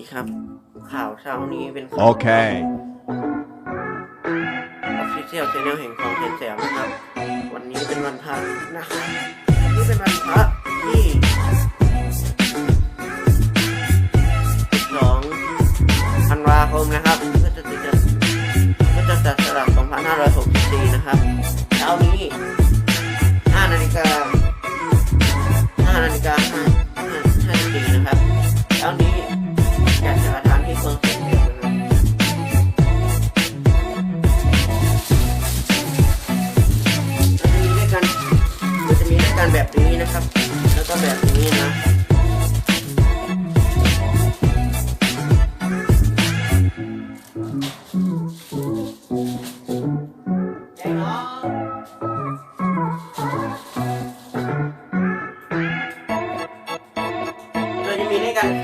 นี่ครับ ข่าวเช้านี้เป็นข่าว Okay. ออฟฟิเชียลชแนลแห่งของเทนแสมนะครับ วันนี้เป็นวันพระนะครับวันนี้เป็นวันพระที่12ธันวาคมนะครับก็จะติดก็จะจัดสลับ2564 นะครับเช้านี้5นาฬิกา5นาฬิกา5 5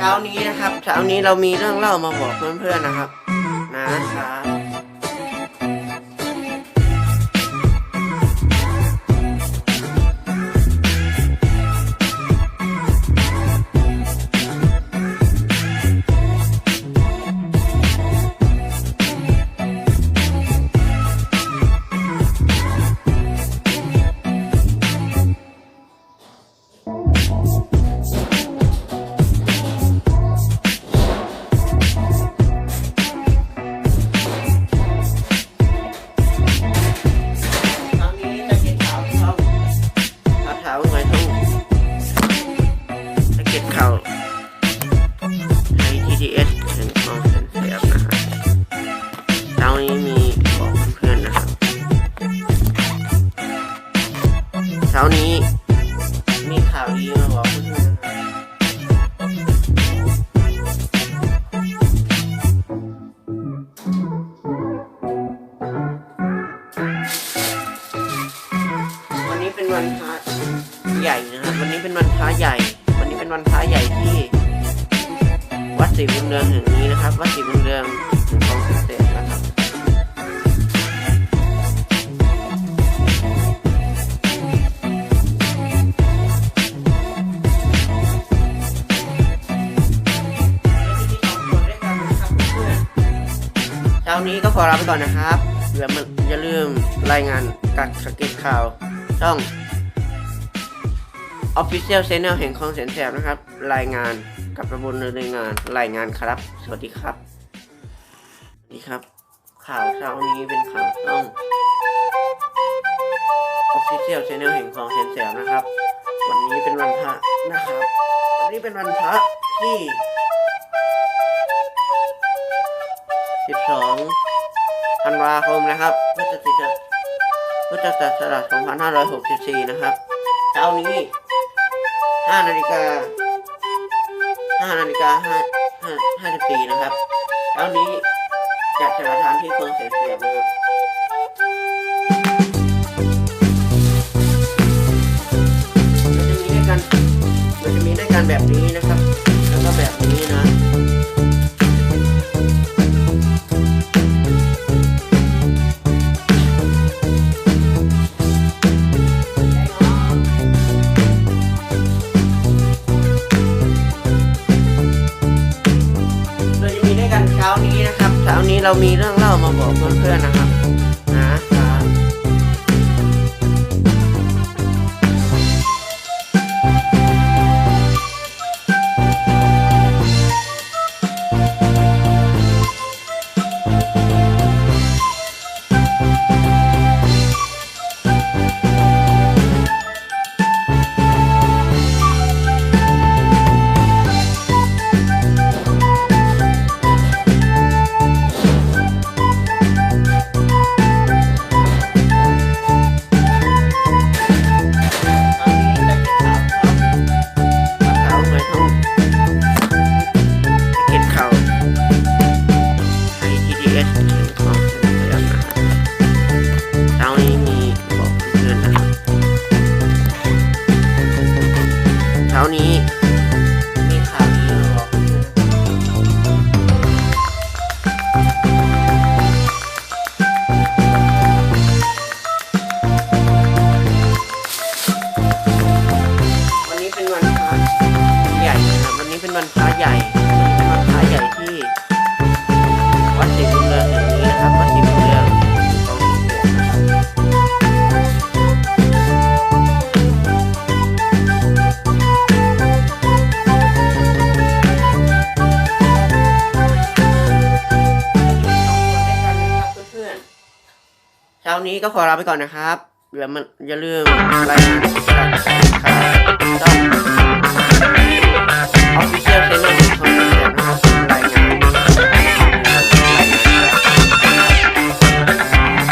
ช้านี้นะครับ เช้านี้เรามีเรื่องเล่ามาบอกเพื่อนๆนะครับ นะครับ วันนี้เป็นวันพระใหญ่นะครับ วันนี้เป็นวันพระใหญ่ วันนี้เป็นวันพระใหญ่ที่ วัดศรีบุญเรืองแห่งนี้นะครับ วัดศรีบุญเรืองถึงคลองเกษ ตรนนี้ก็ขอลาไปก่อนนะครับอย่าอย่าลืมรายงานกักสเก็ตข่าวช่อง Official Channel แห่งคลองแสนแสบนะครับ รายงานกับประบุญรายงานรายงานครับ สวัสดีครับสวัสดีครับ ข่าวเช้านี้เป็นข่าวช่อง Official Channel แห่งคลองแสนแสบนะครับ วันนี้เป็นวันพระนะครับ วันนี้เป็นวันพระที่ 12ธันวาคมนะครับพุทธศักราชพุทธศักราช2564 นะครับเช้านี้5นาฬิกา5นาฬิกา5 5 54 นะครับเช้านี้จากสถานที่เมืองเสียเสียบนะครับมันจะมีด้วยกันมันจะมีด้วยกันแบบนี้นะครับ เรามีเรื่องเล่ามาบอกเพื่อนๆนะครับ Yeah. นี้ก็ขอลาไปก่อนนะครับอย่ามันอย่าลืมอะไรนสลักข่าวช่อง